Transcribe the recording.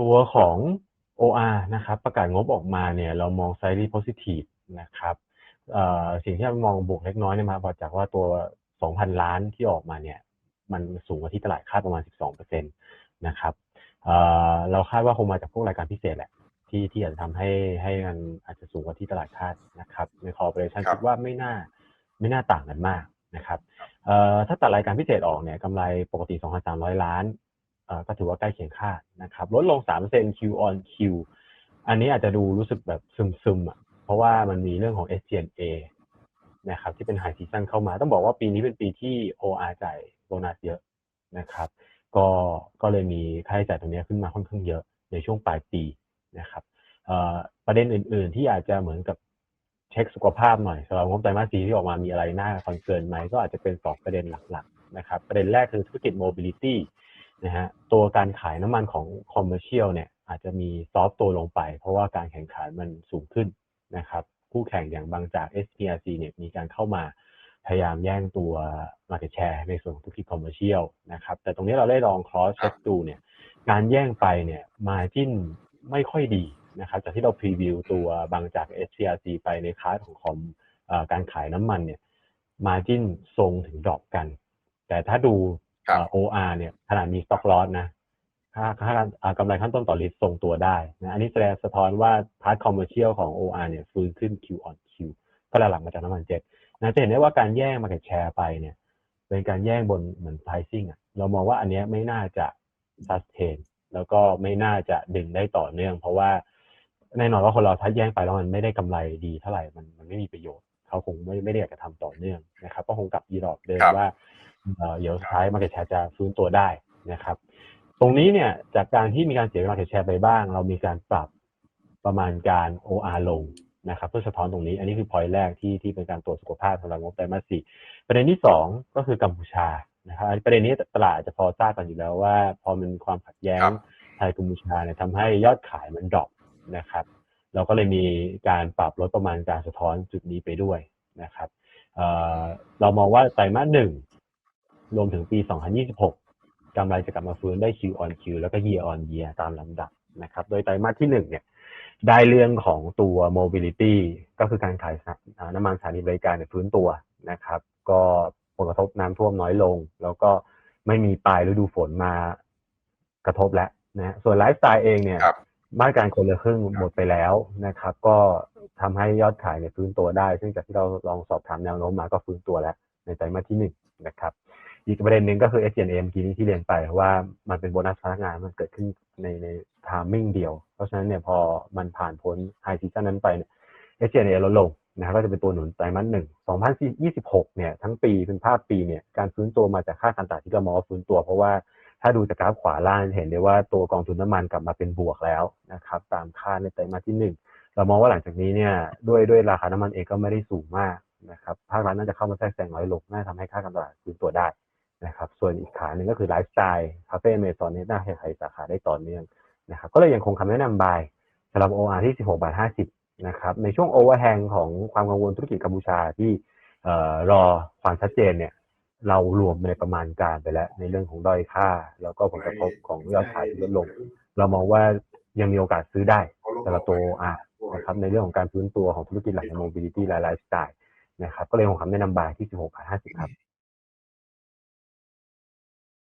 ตัวของ OR นะครับ ประกาศงบออกมาเนี่ย เรามอง slightly positive นะครับเอ่อสิ่งที่เรามองบวกเล็กน้อยเนี่ยมาจากว่าตัว 2,000 ล้านที่ออกมาเนี่ย มันสูงกว่าที่ตลาดคาดประมาณ 12%นะครับเอ่อเราคาดว่าคงมาจากพวกรายการพิเศษแหละที่ที่อาจจะทำให้ให้มันอาจจะสูงกว่าที่ตลาดคาดนะครับ ใน corporation ครับคิดว่าไม่น่าไม่น่าต่างกันมากนะครับเอ่อถ้าตัดรายการพิเศษออกเนี่ยกำไรปกติ 2,300 ล้านเอ่อ ก็ถือว่าใกล้เคียงคาดนะครับลดลง3% Q on Q อันนี้อาจจะดูรู้สึกแบบซึมๆอะเพราะว่ามันมีเรื่องของ SG&A นะครับที่เป็น high season เข้ามา ต้องบอกว่าปีนี้เป็นปีที่ OR จ่ายโบนัสเยอะนะครับ ก็ก็เลยมีค่าใช้จ่ายตรงนี้ขึ้นมาค่อนข้างเยอะในช่วงปลายปีนะครับประเด็นอื่น ๆ ที่อาจจะเหมือนกับเช็คสุขภาพหน่อยสำหรับงบไตรมาสสีที่ออกมามีอะไรน่าคอนเซิร์นไหมก็อาจจะเป็นสองประเด็นหลัก ๆ นะครับ ประเด็นแรกคือธุรกิจ mobility นะฮะตัวการขายน้ำมันของ commercial เนี่ยอาจจะมีซอฟตัวลงไป เพราะว่าการแข่งขันมันสูงขึ้นนะครับคู่แข่งอย่างบางจาก SPRC เนี่ยมีการเข้ามาพยายามแย่งตัว market share ในส่วนของธุรกิจ commercial นะครับ แต่ตรงนี้เราได้ลอง cross check ดูเนี่ย การแย่งไปเนี่ย margin ไม่ค่อยดีนะครับ จากที่เราพรีวิวตัวบางจาก SPRC ไปในคลาสของคอมการขายน้ำมันเนี่ย margin ทรงถึงดรอปกัน แต่ถ้าดู OR เนี่ยขนาดมี stock loss นะค่าค่าอ่ากำไรขั้นต้นต่อลิตรทรงตัวได้นะอันนี้แสดงสะท้อนว่าพาร์ทคอมเมอร์เชียลของ OR เนี่ยฟื้นขึ้น Q on Q ก็หลักๆมาจากน้ำมันเจ็ตนะจะเห็นได้ว่าการแย่ง market share ไปเนี่ย เป็นการแย่งบนเหมือน pricing อะเรามองว่าอันเนี้ยไม่น่าจะ sustain แล้วก็ไม่น่าจะดึงได้ต่อเนื่อง เพราะว่าแน่นอนว่าคนเราถ้าแย่งไปแล้วมันไม่ได้กำไรดีเท่าไหร่มันมันไม่มีประโยชน์ เขาคงไม่ไม่ได้อยากจะทำต่อเนื่องนะครับก็คงกลับยีดอกเดิมครับว่าเอ่อ เดี๋ยวสุดท้าย market share จะฟื้นตัวได้นะครับ ตรงนี้เนี่ยจากการที่มีการเสีย market share ไปบ้าง เรามีการปรับประมาณการ OR ลงนะครับเพื่อสะท้อนตรงนี้ อันนี้คือ point แรกที่ที่เป็นการตรวจสุขภาพสำหรับงบไตรมาสสี่ประเด็นที่สองก็คือกัมพูชานะครับอันประเด็นนี้ตลาดอาจจะพอทราบกันอยู่แล้วว่า พอมันมีความขัดแย้งครับไทยกัมพูชาเนี่ยทำให้ยอดขายมันดรอปนะครับเราก็เลยมีการปรับลดประมาณการสะท้อนจุดนี้ไปด้วยนะครับเอ่อเรามองว่าไตรมาสหนึ่ง รวมถึงปี 2026กำไรจะกลับมาฟื้นได้ Q on Q แล้วก็ Year on Year ตามลำดับนะครับ โดยไตรมาสที่หนึ่งเนี่ยได้เรื่องของตัว mobility ก็คือการขายสถาอ่าน้ำมันสถานีบริการในยฟื้นตัวนะครับ ก็ผลกระทบน้ำท่วมน้อยลง แล้วก็ไม่มีปลายฤดูฝนมากระทบแล้วนะฮะส่วนไลฟ์สไตล์เองเนี่ยครับมาตรการคนละครึ่งหมดไปแล้วนะครับ ก็ทำให้ยอดขายเนี่ยฟื้นตัวได้ ซึ่งจากที่เราลองสอบถามแนวโน้มมาก็ฟื้นตัวแล้ว ในไตรมาสที่หนึ่งนะครับ อีกประเด็นหนึ่งก็คือ s n m เมื่อกี้นี้ที่เรียนไปว่ามันเป็นโบนัสพนักงานมันเกิดขึ้นในในทามมิ่งเดียว เพราะฉะนั้นเนี่ยพอมันผ่านพ้นไฮซีซันนั้นไปเนี่ย s n a ลดลงนะครับก็จะเป็นตัวหนุนไตรมาสหนึ่ง2026 เนี่ยทั้งปีเป็นภาพปีเนี่ยการฟื้นตัวมาจากค่าการตลาดที่เรามองว่าฟื้นตัว เพราะว่าถ้าดูจากกราฟขวาล่างจะเห็นได้ว่าตัวกองทุนน้ำมันกลับมาเป็นบวกแล้วนะครับตามค่าในไตรมาสที่หนึ่งเรามองว่าหลังจากนี้เนี่ยด้วยด้วยราคาน้ำมันเองก็ไม่ได้สูงมากนะครับภาครัฐน่าจะเข้ามาแทรกแซงน้อยลงน่าทำให้ค่าการตลาดฟื้นตัวได้ นะครับส่วนอีกขาหนึ่งก็คือไลฟ์สไตล์คาเฟ่เมซอนนี้น่าจะขยายสาขาได้ต่อเนื่องนะครับก็เลยยังคงคำแนะนำบายสำหรับ OR ที่ 16บาท50นะครับในช่วงโอเวอร์แฮงของความกังวลธุรกิจกัมพูชาที่เอ่อรอความชัดเจนเนี่ยเรารวมในประมาณการไปแล้ว ในเรื่องของด้อยค่า แล้วก็ผลกระทบของยอดขายที่ลดลง เรามองว่ายังมีโอกาสซื้อได้สำหรับตัว OR นะครับในเรื่องของการฟื้นตัวของธุรกิจหลักใน mobility และ lifestyle นะครับก็เลยคงคำแนะนำบายที่ 16บาท50 ครับ